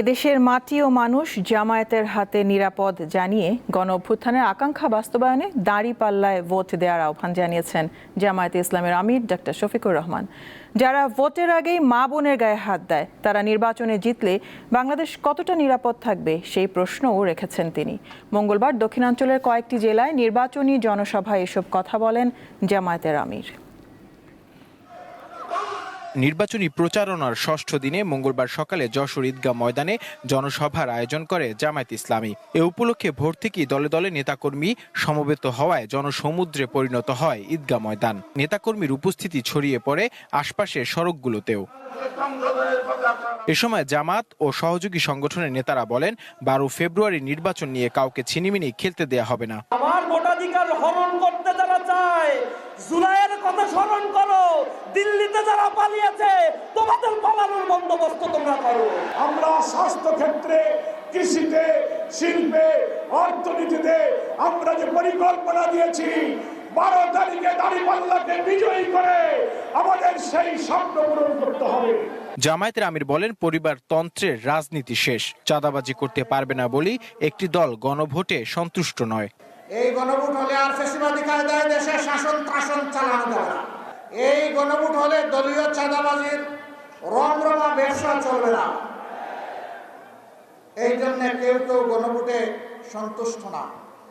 এদেশের মাটি ও মানুষ জামায়াতের হাতে নিরাপদ জানিয়ে গণ অভ্যুত্থানের আকাঙ্ক্ষা বাস্তবায়নে দাড়ি পাল্লায় ভোট দেওয়ার আহ্বান জানিয়েছেন জামায়াতে ইসলামের আমির ডক্টর শফিকুর রহমান। যারা ভোটের আগেই মা বোনের গায়ে হাত দেয়, তারা নির্বাচনে জিতলে বাংলাদেশ কতটা নিরাপদ থাকবে সেই প্রশ্নও রেখেছেন তিনি। মঙ্গলবার দক্ষিণাঞ্চলের কয়েকটি জেলায় নির্বাচনী জনসভায় এসব কথা বলেন জামায়াতের আমির। নির্বাচনী প্রচারণার ষষ্ঠ দিনে মঙ্গলবার সকালে যশোর ঈদগাহ ময়দানে জনসভার আয়োজন করে জামায়াত ইসলামী। এ উপলক্ষে ভোর থেকেই দলে দলে নেতাকর্মী সমবেত হওয়ায় জনসমুদ্রে পরিণত হয় ঈদগাহ ময়দান। নেতাকর্মীর উপস্থিতি ছড়িয়ে পড়ে আশপাশের সড়কগুলোতেও। এ সময় জামাত ও সহযোগী সংগঠনের নেতারা বলেন, বারো ফেব্রুয়ারি নির্বাচন নিয়ে কাউকে ছিনিমিনি খেলতে দেয়া হবে না। আমার ভোটাধিকার হরণ করতে যারা চায়, জুলাইয়ের কথা স্মরণ যারা পালিয়েছে তোমাদের পালানোর বন্দোবস্ত তোমরা করো। আমরা স্বাস্থ্য ক্ষেত্রে কৃষিতে শিল্পে অর্থনীতিতে আমরা যে পরিকল্পনা দিয়েছি বারো তারিখে দাঁড়িপাল্লাকে বিজয়ী করে আমাদের সেই স্বপ্ন পূরণ করতে হবে। জামায়াতের আমির বলেন পরিবার তন্ত্রের রাজনীতি শেষ। চাঁদাবাজি করতে পারবে না বলেই একটি দল গণভোটে সন্তুষ্ট নয়। এই গণভোট হলে আর ফেসিবাদী কায়দায় দেশে শাসন ত্রাসন চালানো যাবে গণভোট হলে দলীয় চাঁদাবাজির রমরমা ব্যবসা চলবে না। এই জন্য কেউ কেউ গণভোটে সন্তুষ্ট না।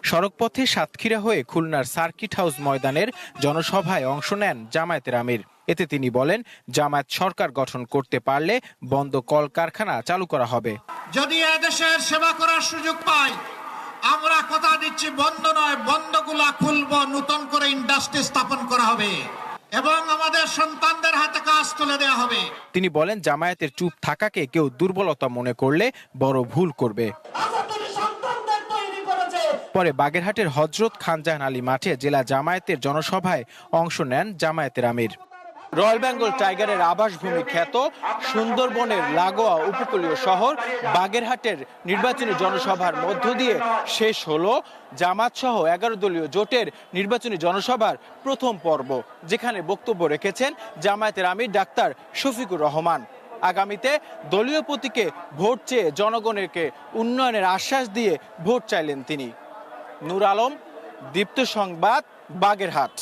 সড়কপথে সাতক্ষীরা হয়ে খুলনার সার্কিট হাউস ময়দানের জনসভায় অংশ নেন জামায়াতের আমির। এতে তিনি বলেন জামায়াত সরকার গঠন করতে পারলে বন্ধ কলকারখানা চালু করা হবে। যদি এদেশের সেবা করার সুযোগ পাই আমরা কথা দিচ্ছি বন্ধ নয় বন্ধগুলা খুলব নতুন করে ইন্ডাস্ট্রি স্থাপন করা হবে। এবং আমাদের সন্তানদের হাতে কাজ তুলে দেওয়া হবে। তিনি বলেন জামায়াতের চুপ থাকাকে কেউ দুর্বলতা মনে করলে বড় ভুল করবে। সন্তানদের তৈরি করেছে। পরে বাগেরহাটের হজরত খানজাহান আলী মাঠে জেলা জামায়াতের জনসভায় অংশ নেন জামায়াতের আমির। রয়্যাল বেঙ্গল টাইগারের আবাসভূমি খ্যাত সুন্দরবনের লাগোয়া উপকূলীয় শহর বাগেরহাটের নির্বাচনী জনসভার মধ্য দিয়ে শেষ হলো। জামাত সহ এগারো দলীয় জোটের নির্বাচনী জনসভার প্রথম পর্ব, যেখানে বক্তব্য রেখেছেন জামায়াতের আমির ডাক্তার শফিকুর রহমান। আগামীতে দলীয় প্রতীকে ভোট চেয়ে জনগণকে উন্নয়নের আশ্বাস দিয়ে ভোট চাইলেন তিনি। নূর আলম, দীপ্ত সংবাদ, বাগেরহাট।